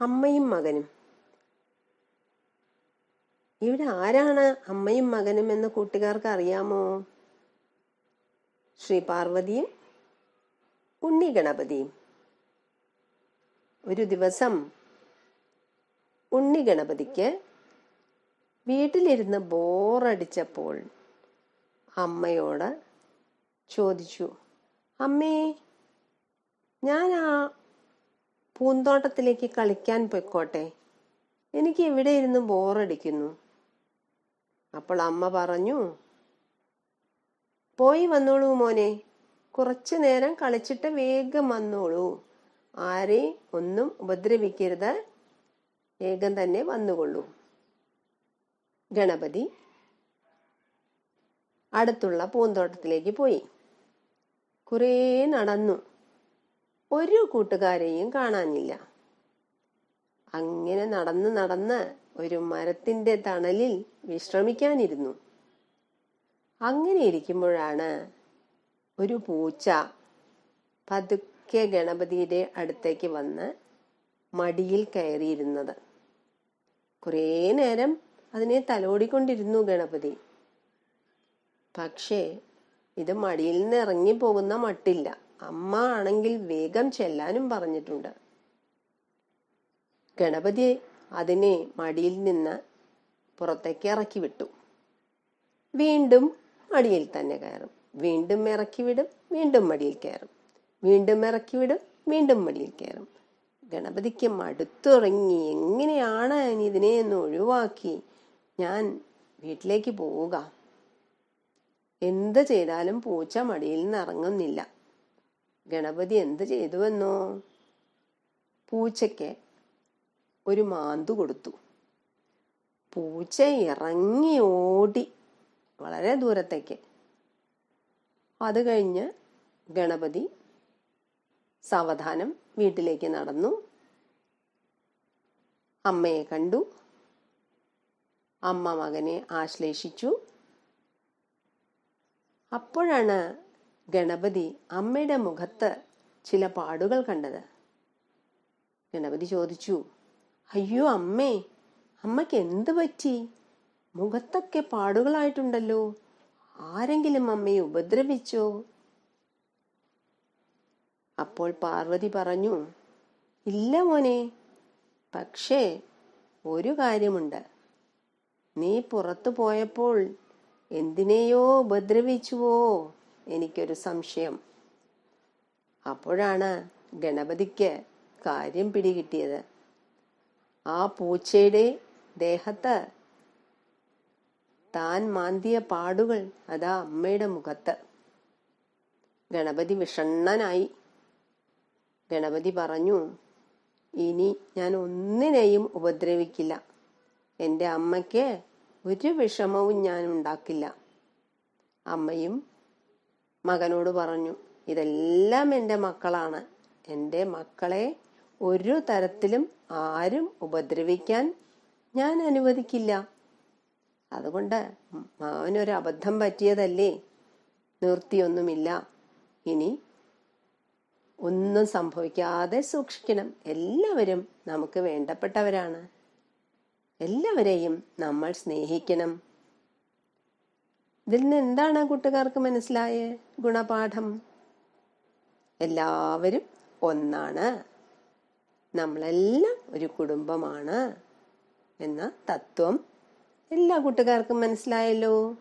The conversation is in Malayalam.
അമ്മയും മകനും. ഇവിടെ ആരാണ് അമ്മയും മകനും എന്ന് കൂട്ടുകാർക്ക് അറിയാമോ? ശ്രീ പാർവതിയും ഉണ്ണി ഗണപതിയും ഒരു ദിവസം ഉണ്ണി ഗണപതിക്ക് വീട്ടിലിരുന്ന് ബോറടിച്ചപ്പോൾ അമ്മയോട് ചോദിച്ചു അമ്മേ ഞാൻ ആ പൂന്തോട്ടത്തിലേക്ക് കളിക്കാൻ പൊയ്ക്കോട്ടെ. എനിക്ക് ഇവിടെ ഇരുന്ന് ബോറടിക്കുന്നു. അപ്പോൾ അമ്മ പറഞ്ഞു പോയി വന്നോളൂ മോനെ. കുറച്ചു നേരം കളിച്ചിട്ട് വേഗം വന്നോളൂ. ആരെയും ഒന്നും ഉപദ്രവിക്കരുത്. വേഗം തന്നെ വന്നുകൊള്ളൂ. ഗണപതി അടുത്തുള്ള പൂന്തോട്ടത്തിലേക്ക് പോയി. കുറേ നടന്നു. ഒരു കൂട്ടുകാരെയും കാണാനില്ല. അങ്ങനെ നടന്ന് നടന്ന് ഒരു മരത്തിന്റെ തണലിൽ വിശ്രമിക്കാനിരുന്നു. അങ്ങനെ ഇരിക്കുമ്പോഴാണ് ഒരു പൂച്ച പതുക്കെ ഗണപതിയുടെ അടുത്തേക്ക് വന്ന് മടിയിൽ കയറിയിരുന്നത്. കുറേ നേരം അതിനെ തലോടിക്കൊണ്ടിരുന്നു ഗണപതി. പക്ഷേ ഇത് മടിയിൽ നിന്ന് ഇറങ്ങി പോകുന്ന മട്ടില്ല. അമ്മ ആണെങ്കിൽ വേഗം ചെല്ലാനും പറഞ്ഞിട്ടുണ്ട്. ഗണപതി അതിനെ മടിയിൽ നിന്ന് പുറത്തേക്ക് ഇറക്കി വിട്ടു. വീണ്ടും മടിയിൽ തന്നെ കയറും. വീണ്ടും ഇറക്കി വിടും വീണ്ടും മടിയിൽ കയറും. വീണ്ടും ഇറക്കി വിടും വീണ്ടും മടിയിൽ കയറും. ഗണപതിക്ക് മടുത്തുറങ്ങി എങ്ങനെയാണ് ഇതിനെ ഒന്ന് ഒഴിവാക്കി? ഞാൻ വീട്ടിലേക്ക് പോവുക. എന്ത് ചെയ്താലും പൂച്ച മടിയിൽ നിന്ന് ഇറങ്ങുന്നില്ല. ഗണപതി എന്ത് ചെയ്തുവെന്നോ? പൂച്ചയ്ക്ക് ഒരു മാന്തു കൊടുത്തു. പൂച്ച ഇറങ്ങി ഓടി വളരെ ദൂരത്തേക്ക്. അത് കഴിഞ്ഞ് ഗണപതി സാവധാനം വീട്ടിലേക്ക് നടന്നു. അമ്മയെ കണ്ടു. അമ്മ മകനെ ആശ്ലേഷിച്ചു. അപ്പോഴാണ് ഗണപതി അമ്മയുടെ മുഖത്ത് ചില പാടുകൾ കണ്ടത്. ഗണപതി ചോദിച്ചു അയ്യോ അമ്മേ അമ്മയ്ക്ക് എന്ത് പറ്റി? മുഖത്തൊക്കെ പാടുകളായിട്ടുണ്ടല്ലോ. ആരെങ്കിലും അമ്മയെ ഉപദ്രവിച്ചോ? അപ്പോൾ പാർവതി പറഞ്ഞു ഇല്ല മോനെ പക്ഷേ ഒരു കാര്യമുണ്ട്. നീ പുറത്തു പോയപ്പോൾ എന്തിനെയോ ഉപദ്രവിച്ചുവോ? എനിക്കൊരു സംശയം. അപ്പോഴാണ് ഗണപതിക്ക് കാര്യം പിടികിട്ടിയത്. ആ പൂച്ചയുടെ ദേഹത്ത് താൻ മാന്തിയ പാടുകൾ അതാ അമ്മയുടെ മുഖത്ത്. ഗണപതി വിഷണ്ണനായി. ഗണപതി പറഞ്ഞു ഇനി ഞാൻ ഒന്നിനെയും ഉപദ്രവിക്കില്ല. എന്റെ അമ്മയ്ക്ക് ഒരു വിഷമവും ഞാൻ ഉണ്ടാക്കില്ല. അമ്മയും മകനോട് പറഞ്ഞു ഇതെല്ലാം എന്റെ മക്കളാണ്. എന്റെ മക്കളെ ഒരു തരത്തിലും ആരും ഉപദ്രവിക്കാൻ ഞാൻ അനുവദിക്കില്ല. അതുകൊണ്ട് മാവനൊരു അബദ്ധം പറ്റിയതല്ലേ? നിർത്തിയൊന്നുമില്ല ഇനി ഒന്നും സംഭവിക്കാതെ സൂക്ഷിക്കണം. എല്ലാവരും നമുക്ക് വേണ്ടപ്പെട്ടവരാണ്. എല്ലാവരെയും നമ്മൾ സ്നേഹിക്കണം. ഇതിൽ നിന്ന് എന്താണ് കൂട്ടുകാർക്ക് മനസ്സിലായ? ഗുണപാഠം. എല്ലാവരും ഒന്നാണ്. നമ്മളെല്ലാം ഒരു കുടുംബമാണ് എന്ന തത്വം എല്ലാ കൂട്ടുകാർക്കും മനസ്സിലായല്ലോ?